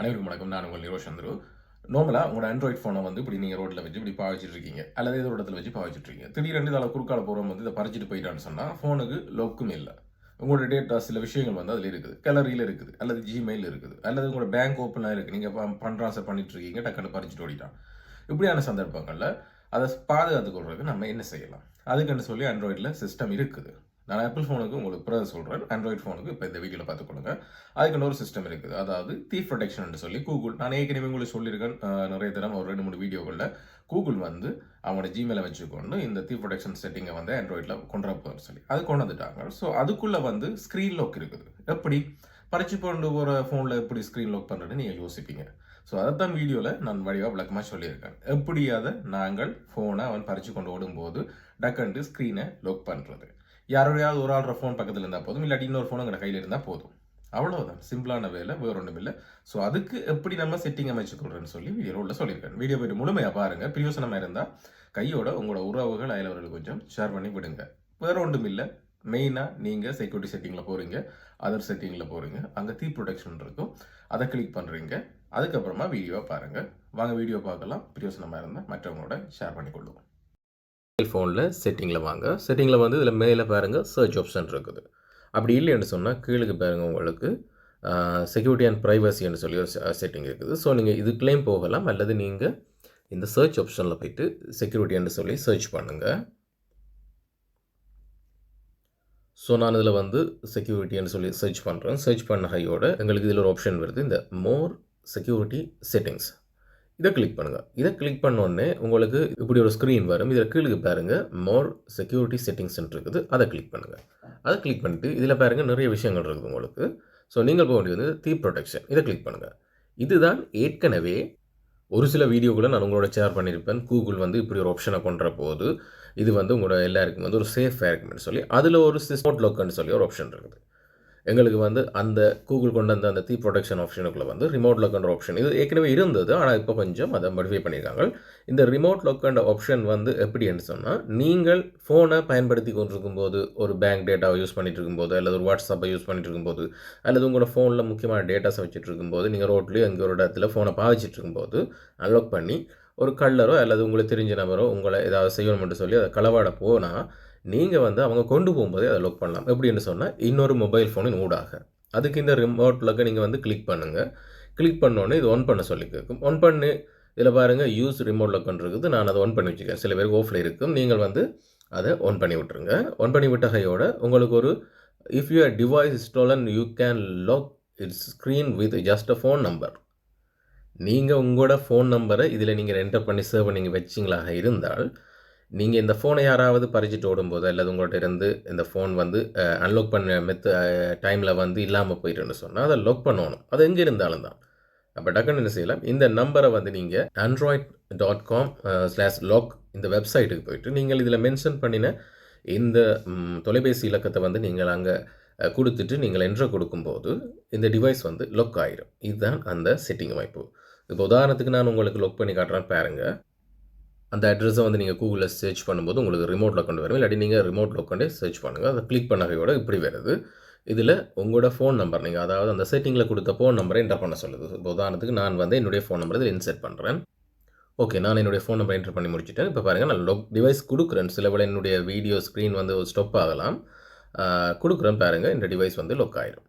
அனைவருக்கும் வணக்கம். நான் உங்கள் நிரோஷ் சந்துரு. நார்மலாக உங்களோட ஆண்ட்ராய்ட் ஃபோனை வந்து இப்படி நீங்கள் ரோட்டில் வச்சு இப்படி பாவிச்சிட்டு இருக்கீங்க. அல்லது ஏதோ இடத்துல வச்சு பாவிச்சிட்டு இருக்கீங்க. திடீரெண்டு இதில் குறுக்கால போகிறவங்க வந்து இதை பறிச்சுட்டு போயிட்டான்னு சொன்னால் ஃபோனுக்கு லொக்கும் இல்லை. உங்களோட டேட்டா சில விஷயங்கள் வந்து அதில் இருக்குது. கேலரியில் இருக்குது. அல்லது ஜிமெயில் இருக்குது. அல்லது உங்களோட பேங்க் ஓப்பனாக இருக்குது நீங்கள் ஃபண்ட் ட்ரான்ஸ்ஃபர் பண்ணிட்டு இருக்கீங்க. டக்குன்னு பறிச்சுட்டு ஓடிட்டான். இப்படியான சந்தர்ப்பங்களில் அதை பாதுகாத்துக் கொள்றதுக்கு நம்ம என்ன செய்யலாம்? அதுக்குன்னு சொல்லி ஆண்ட்ராய்டில் சிஸ்டம் இருக்குது. நான் ஆப்பிள் ஃபோனுக்கு உங்களுக்கு பிறகு சொல்கிறேன் ஆண்ட்ராய்ட் ஃபோனுக்கு இப்போ இந்த வீடியோவில் பார்த்துக்கொள்ளுங்க. அதுக்கு இன்னொரு சிஸ்டம் இருக்குது. அதாவது தீ ப்ரொடெக்ஷன் சொல்லி கூகுள் நான் ஏற்கனவே உங்களுக்கு சொல்லியிருக்கேன் நிறைய தரம் ஒரு ரெண்டு மூணு வீடியோகளில் கூகுள் வந்து அவங்களோட ஜிமெயிலை வச்சுக்கொண்டு இந்த தீ ப்ரொடெக்ஷன் செட்டிங்கை வந்து ஆண்ட்ராய்டில் கொண்டு வரப்போன்னு சொல்லி. அது கொண்டு வந்துட்டாங்க. ஸோ அதுக்குள்ளே வந்து ஸ்க்ரீன் லாக் இருக்குது. எப்படி? பறிச்சு கொண்டு போகிற ஃபோனில் எப்படி ஸ்க்ரீன் லாக் பண்ணுறதுன்னு நீங்கள் யோசிப்பீங்க. ஸோ அதைத்தான் வீடியோவில் நான் வடிவாக விளக்கமாக சொல்லியிருக்கேன். எப்படி அதை நாங்கள் ஃபோனை அவன் பறிச்சு கொண்டு ஓடும்போது டக்கன்ட்டு ஸ்க்ரீனை லாக் பண்ணுறது யாரோடையாவது ஒரு ஆளோட ஃபோன் பக்கத்தில் இருந்தால் போதும் இல்லாட்டி இன்னொரு ஃபோன் உங்களோட கையில் இருந்தால் போதும். அவ்வளோதான் சிம்பிளான வேலை வேறு ஒன்றும் இல்லை ஸோ அதுக்கு எப்படி நம்ம செட்டிங் அமைச்சுக்கொள்றேன்னு சொல்லி வீடியோ உள்ள சொல்லியிருக்கேன். வீடியோ போயிட்டு முழுமையாக பாருங்கள் பிரியோசனமாக இருந்தால் கையோட உங்களோட உறவுகள் அயலவர்கள் கொஞ்சம் ஷேர் பண்ணி விடுங்க. வேற ஒன்றும் இல்லை மெயினாக நீங்கள் செக்யூரிட்டி செட்டிங்கில் போகிறீங்க அதர் செட்டிங்கில் போகிறீங்க அங்கே தீ ப்ரொடெக்ஷன் இருக்கும். அதை கிளிக் பண்ணுறீங்க அதுக்கப்புறமா வீடியோவை பாருங்கள் வாங்க வீடியோ பார்க்கலாம். பிரியோசனமாக இருந்தால் மற்றவங்களோட ஷேர் பண்ணிக்கொள்ளுவோம். ஃபோனில் செட்டிங்கில் வாங்க. செட்டிங்கில் வந்து இதில் மேலே பாருங்கள் சர்ச் ஆப்ஷன் இருக்குது. அப்படி இல்லைன்னு சொன்னால் கீழுக்கு பாருங்கள் உங்களுக்கு செக்யூரிட்டி அண்ட் ப்ரைவசின்னு சொல்லி ஒரு செட்டிங் இருக்குது. ஸோ நீங்கள் இதுக்குள்ளேயும் போகலாம் அல்லது நீங்கள் இந்த சர்ச் ஆப்ஷனில் போயிட்டு செக்யூரிட்டின்னு சொல்லி சர்ச் பண்ணுங்கள் ஸோ நான் இதில் வந்து செக்யூரிட்டின்னு சொல்லி சர்ச் பண்ணுறேன் சர்ச் பண்ண ஹையோட எங்களுக்கு இதில் ஒரு ஆப்ஷன் வருது. இந்த மோர் செக்யூரிட்டி செட்டிங்ஸ் இதை கிளிக் பண்ணுங்கள் இதை கிளிக் பண்ணோடனே உங்களுக்கு இப்படி ஒரு ஸ்க்ரீன் வரும். இதில் கீழுக்கு பாருங்கள் மோர் செக்யூரிட்டி செட்டிங்ஸ்ன்னு இருக்குது. அதை கிளிக் பண்ணுங்கள் அதை கிளிக் பண்ணிட்டு இதில் பாருங்கள் நிறைய விஷயங்கள் இருக்குது உங்களுக்கு. ஸோ நீங்கள் போக வேண்டியது தீ ப்ரொடெக்ஷன் இதை கிளிக் பண்ணுங்கள் இதுதான் ஏற்கனவே ஒரு சில வீடியோக்களை நான் உங்களோட ஷேர் பண்ணியிருப்பேன். கூகுள் வந்து இப்படி ஒரு ஆப்ஷனை கொண்டுற போது இது வந்து உங்களோட எல்லாருக்கும் வந்து ஒரு சேஃபாக இருக்குன்னு சொல்லி அதில் ஒரு சிஸ்மோட் லோக்குன்னு சொல்லி ஒரு ஆப்ஷன் இருக்குது. எங்களுக்கு வந்து அந்த கூகுள் கொண்டு வந்த அந்த தீ ப்ரொடெக்ஷன் ஆப்ஷனுக்குள்ளே வந்து ரிமோட் லொக்கன்ற ஆப்ஷன் இது ஏற்கனவே இருந்தது ஆனால் இப்போ கொஞ்சம் அதை மாடிஃபை பண்ணியிருக்காங்க இந்த ரிமோட் லொக்கன்ற ஆப்ஷன் வந்து எப்படின்னு சொன்னால் நீங்கள் ஃபோனை பயன்படுத்தி கொண்டிருக்கும் போது ஒரு பேங்க் டேட்டாவை யூஸ் பண்ணிட்டு இருக்கும்போது அல்லது ஒரு வாட்ஸ்அப்பை யூஸ் பண்ணிட்டு இருக்கும்போது அல்லது உங்களோட ஃபோனில் முக்கியமான டேட்டாஸை வச்சுட்டு இருக்கும்போது நீங்கள் ரோட்லேயோ எங்கே ஒரு இடத்துல ஃபோனை பாவிச்சிட்டு இருக்கும்போது அன்லாக் பண்ணி ஒரு கல்லரோ அல்லது உங்களுக்கு தெரிஞ்ச நபரோ உங்களை ஏதாவது செய்யணும்னு சொல்லி அதை களவாட போனால் நீங்கள் வந்து அவங்க கொண்டு போகும்போதே அதை லாக் பண்ணலாம். எப்படின்னு சொன்னால் இன்னொரு மொபைல் ஃபோனின் ஊடாக. அதுக்கு இந்த ரிமோட் ப்ளக்கை நீங்கள் வந்து கிளிக் பண்ணுங்கள் கிளிக் பண்ணோன்னே இது ஒன் பண்ண சொல்லி கேட்கும். ஒன் பண்ணி இதில் பாருங்கள் யூஸ் ரிமோட் லக்கன் இருக்குது. நான் அதை ஒன் பண்ணி வச்சுக்கேன் சில பேருக்கு ஓஃபில் இருக்கும். நீங்கள் வந்து அதை ஒன் பண்ணி விட்டுருங்க. ஒன் பண்ணி விட்ட கையோட உங்களுக்கு ஒரு if you device stolen you can lock its screen with just a phone number நீங்கள் உங்களோட ஃபோன் நம்பரை இதில் நீங்கள் என்டர் பண்ணி சேவ் நீங்கள் வச்சிங்களாக இருந்தால் நீங்கள் இந்த ஃபோனை யாராவது பறிச்சுட்டு ஓடும்போது அல்லது உங்கள்கிட்ட இருந்து இந்த ஃபோன் வந்து அன்லாக் பண்ண மெத்த டைமில் வந்து இல்லாமல் போயிட்டுன்னு சொன்னால் அதை லாக் பண்ணணும். அது எங்கே இருந்தாலும் தான். அப்போ டக்குன்னு என்ன செய்யலாம்? இந்த நம்பரை வந்து நீங்கள் Android dot com slash lock இந்த வெப்சைட்டுக்கு போயிட்டு நீங்கள் இதில் மென்ஷன் பண்ணின இந்த தொலைபேசி இலக்கத்தை வந்து நீங்கள் அங்கே கொடுத்துட்டு நீங்கள் என்ட்ரு கொடுக்கும்போது இந்த டிவைஸ் வந்து லொக் ஆயிரும். இதுதான் அந்த செட்டிங் வாய்ப்பு. இப்போ உதாரணத்துக்கு நான் உங்களுக்கு லொக் பண்ணி காட்டுறேன் பாருங்கள் அந்த அட்ரஸை வந்து நீங்கள் கூகுளில் சர்ச் பண்ணும்போது உங்களுக்கு ரிமோட்டில் கொண்டு வரும். இல்லாட்டி நீங்கள் ரிமோட்டில் லாக் கொண்டே சர்ச் பண்ணுங்கள் அதை கிளிக் பண்ணகையோட இப்படி வருது. இதில் உங்களோட ஃபோன் நம்பர் நீங்கள் அதாவது அந்த செட்டிங்கில் கொடுத்த ஃபோன் நம்பரை என்டர் பண்ண சொல்லுது. இப்போ உதாரணத்துக்கு நான் வந்து என்னுடைய ஃபோன் நம்பர் இதில் இன்சர்ட் பண்ணுறேன் ஓகே நான் என்னுடைய ஃபோன் நம்பர் என்டர் பண்ணி முடிச்சிட்டேன். இப்போ பாருங்கள் நான் லொக் டிவைஸ் கொடுக்குறேன். சில வேளை என்னுடைய வீடியோ ஸ்க்ரீன் வந்து ஸ்டாப் ஆகலாம். கொடுக்குறேன் பாருங்கள் இந்த டிவைஸ் வந்து லொக் ஆயிடும்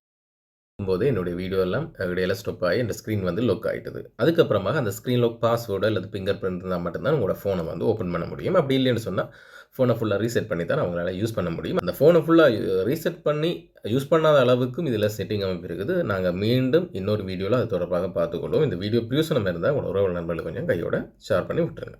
போது என்னுடைய வீடியோ எல்லாம் இடையில ஸ்டாப் ஆகி அந்த ஸ்க்ரீன் வந்து லுக் ஆகிட்டுது அதுக்கப்புறமாக அந்த ஸ்க்ரீன் லுக் பாஸ்வேர்டு அல்லது ஃபிங்கர் பிரிண்ட் இருந்தால் மட்டும்தான் உங்களோட ஃபோனை வந்து ஓப்பன் பண்ண முடியும். அப்படி இல்லைன்னு சொன்னால் ஃபோனை ஃபுல்லாக ரீசெட் பண்ணி தான் அவங்களால யூஸ் பண்ண முடியும். அந்த ஃபோனை ஃபுல்லாக ரீசெட் பண்ணி யூஸ் பண்ணாத அளவுக்கும் இதில் செட்டிங் அமைப்பு இருக்குது. நாங்கள் மீண்டும் இன்னொரு வீடியோவில் அது தொடர்பாக பார்த்துக்கொள்வோம் இந்த வீடியோ பிரியோசனம் இருந்தால் உங்களோட உறவு நண்பர்களுக்கு கொஞ்சம் கையோட ஷேர் பண்ணி விட்டுருங்க.